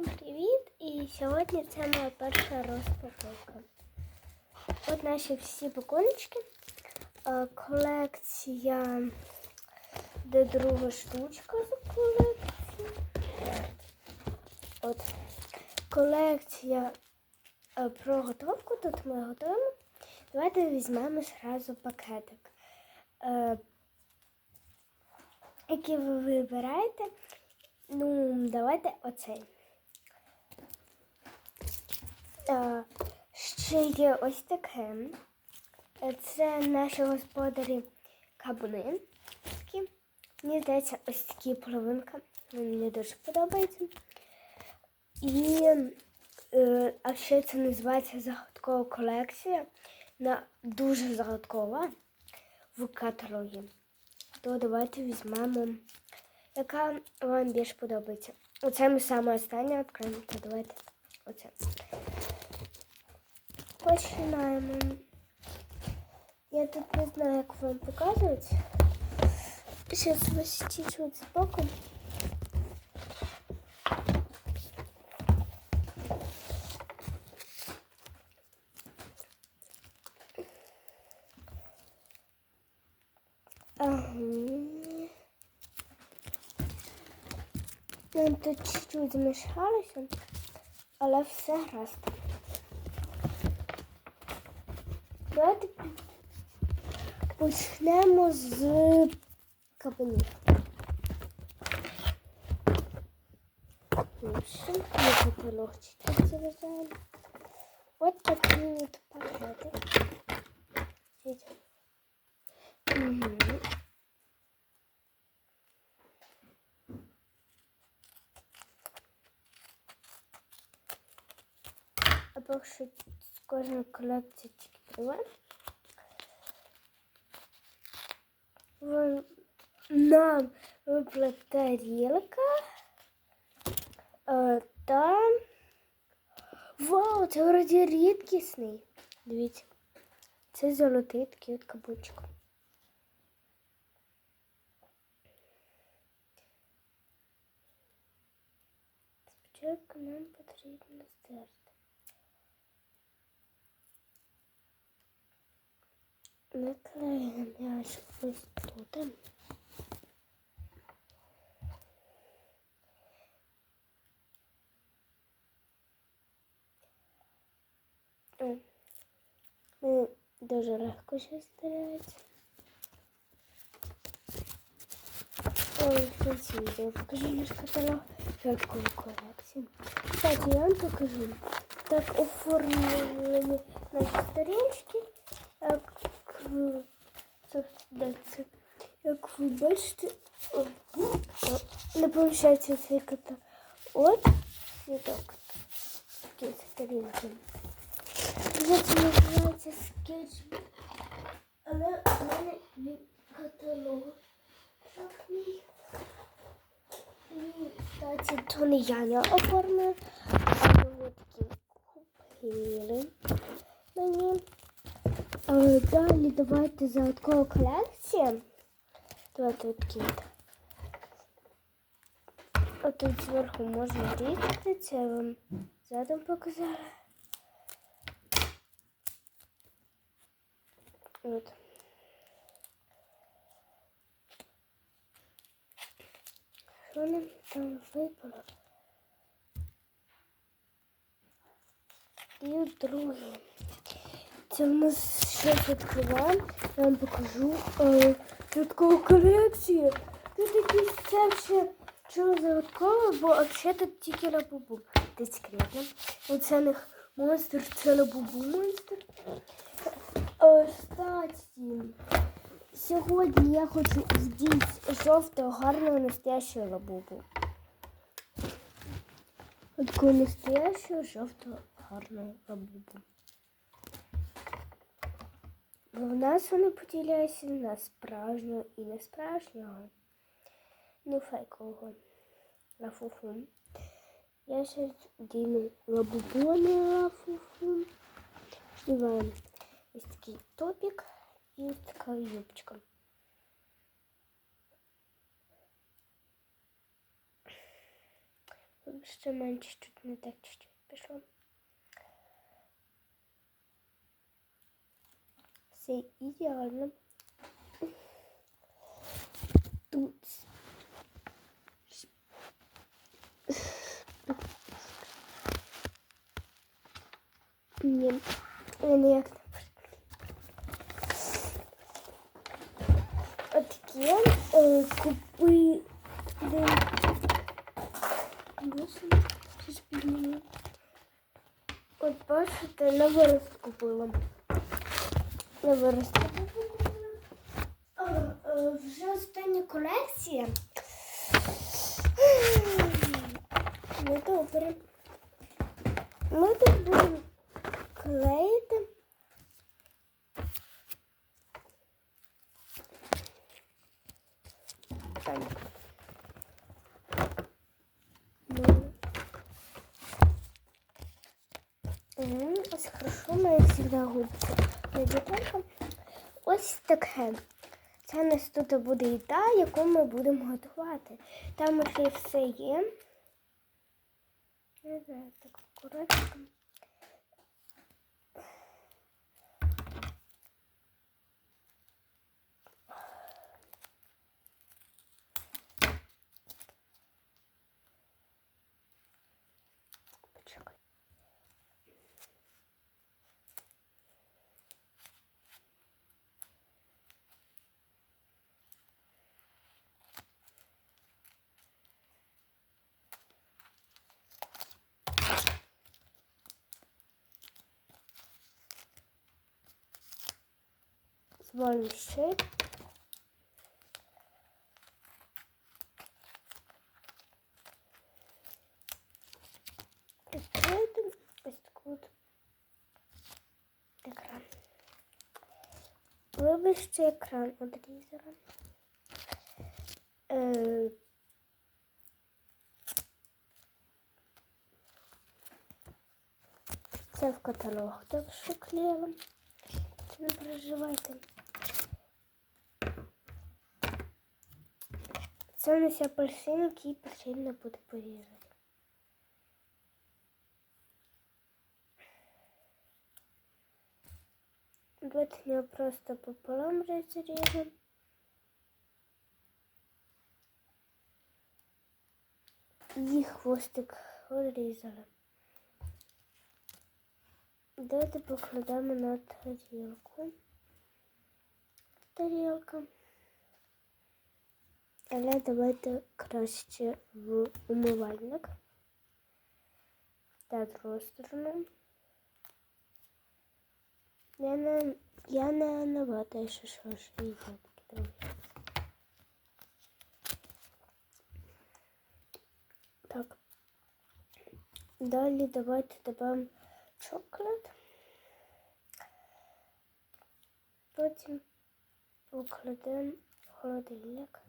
Всім привіт! І сьогодні це моя перша розпаковка. От наші всі пакуночки. Е, Колекція, де друга штучка за колекцію. От колекція е, про готовку. Тут ми готуємо. Давайте візьмемо зразу пакетик. Е, Який ви вибираєте? Ну, давайте оцей. Ще є ось таке. Це наші господарі кабуни. Такі. Мені здається, ось такі половинка. Мені дуже подобається. І е, а ще це називається загадкова колекція. Вона дуже загадкова в каталогі. То давайте візьмемо яка вам більш подобається. Оце ми саме останнє відкриємо. То давайте оце. Починаємо. Я тут не знаю, як вам показувати. Зараз вас чуть-чуть збоку. Ага. Тут чуть-чуть змішалося, але все гаразд. Давайте почнемо з. Перше, ми каталогчики зав'язаємо. От або що з кожної колекції тільки. Нам випала тарілка. Е, та Вау, це вроді рідкісний. Дивіться. Це золотий такий от кабучок. Спочатку нам потрібно стерти. Наклеїмо аж ось тут. О, Ну, дуже легко ще стирається. Ой, в кінці відео покажу наш каталог швидкої колекції. Кстати, я вам покажу. Так оформлені наші сторіночки. Це? як ви бачите, о, не цей каталог. От, і так. Такі сторінки. Це називається скетчбук. Але в мене він каталог. Так, мій. І, кстати, то не я не оформила, а ви такі купили мені. Е, Далі давайте загадкова колекція. Давайте от такі от. Тут зверху можна різати, це я вам задом показала. От. Що нам там випало? І друге. Це в нас щось відкриваємо. Я вам покажу. Е, Загадкова колекція. Тут якісь це ще чого загадкове, бо взагалі тут тільки лабубу. Дискретно. Оце них монстр, це лабубу монстр. Е, Кстати, сьогодні я хочу здійснити жовтого гарного настоящого лабубу. Такого настоящего жовтого гарного лабубу. Бо в нас вони поділяються на справжнього і несправжнього. Ну, фейкового. Лафуфу. Я зараз діну не лафуфу. Вдіваємо ось такий топік і така юбочка. Ще менше чуть не так чуть пішло. Все ідеально. Тут. Ні, я ніяк не Отакі е, купи. От бачите, на вирос купила. На вирос. Е, е, Вже остання колекція. Ну добре. Ми тут будемо клеїти. Ну. Ось хорошо, ми завжди губці. Дітей. Ось таке. У нас тут буде їда, яку ми будемо готувати. Там уже все є. Не знаю, так акуратненько. Звалю ще. Відкрити ось таку от екран. Вибачте, екран. Е, Це в каталог так що клеїла. Не переживайте. Це у нас апельсин, який потрібно буде порізати. Давайте його просто пополам розріжемо. І хвостик розрізали. Давайте покладемо на тарілку. Тарілка. Але давайте краще в умивальник. Та сторону. Я не, я не наватаю, що ж такі. Так. Далі давайте додамо чоколад. Потім покладемо холодильник.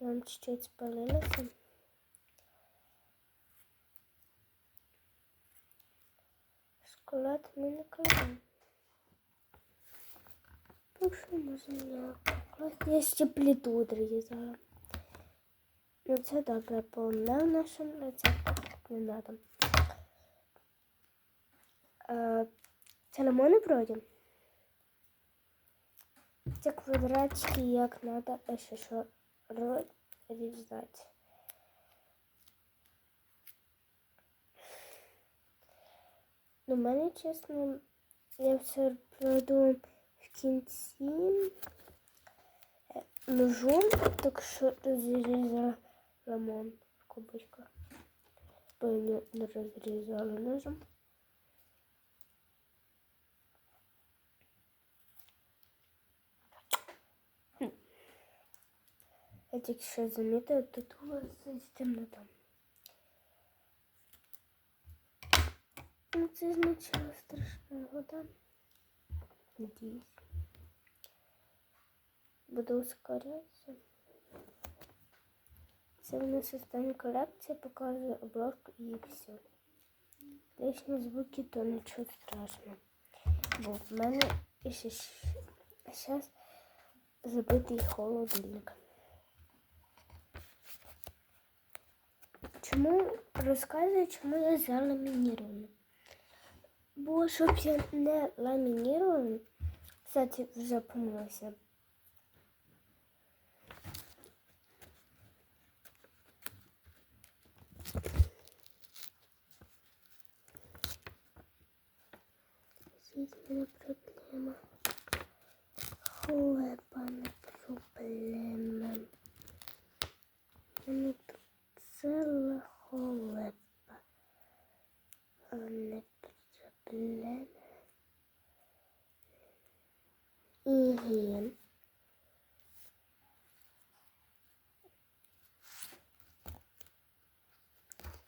Вам чуть-чуть спалилася. Шоколад ми не кладемо. Що можна класти? Я ще плиту відрізала. Ну це добре, бо не в нашому рецепті не треба. Це лимони вроді. Це квадратики, як треба, а ще що розрізати. Ну, мене, чесно, я все пройду в кінці е, ножом, так що розрізала лимон в кубочках. Бо не розрізала ножом. Я тільки що замітила, тут у вас темнота. Ну, це означало страшна вода. Надіюсь. Буду ускорятися. Це у нас остання колекція, показує обложку і все. Лишні звуки, то нічого страшного. Бо в мене ще зараз забитий холодильник. чому розказую, чому я заламінірую. Бо щоб я не ламінірую, кстати, вже помилася. Звідси не проблема. Хлеба не проблема.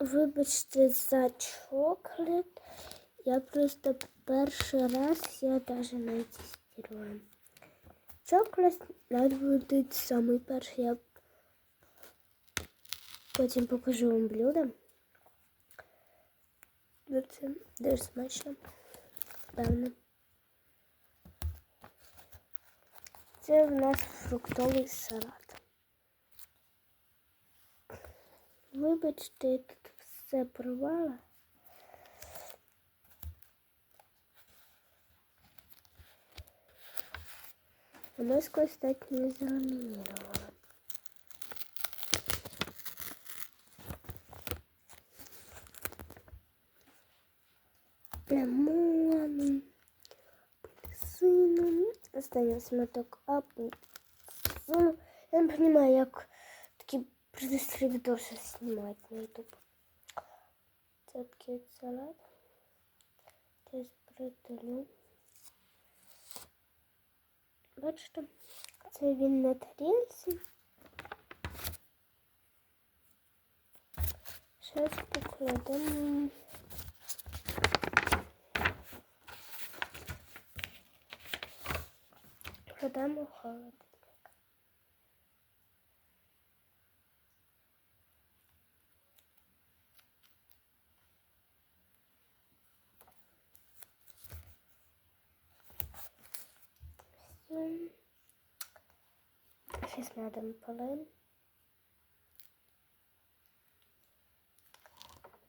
Вибачте за чоклет. Я просто перший раз я даже не тестирую. Чоклет надо буде самий перший. Я потім покажу вам блюдо. Це дуже смачно. Певно. Це в нас фруктовий салат. Вибачте, тут все порвала. Воно сквозь так не заламинировало. Лимоном, апельсином. Останній сматок апельсину. Я не понимаю, як такі предыстории відоси знімати на YouTube. От салат. Це придалю. Бачите, це він на тарілці. Зараз покладемо. Кладемо в холодильник. Все. Сейчас надо полин.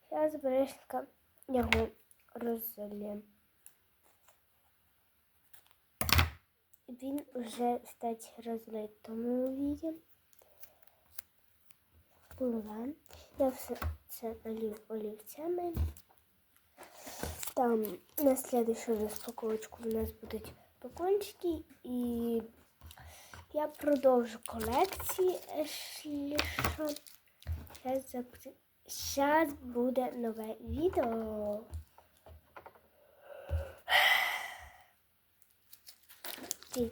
Зараз бережка його розлємо. Він вже стать розлитому віді. Поливаємо. Я все це налив олівцями. Там на следующую розпаковочку у нас будуть пакунчики і я продовжу колекції. Зараз, буде нове відео. Ті.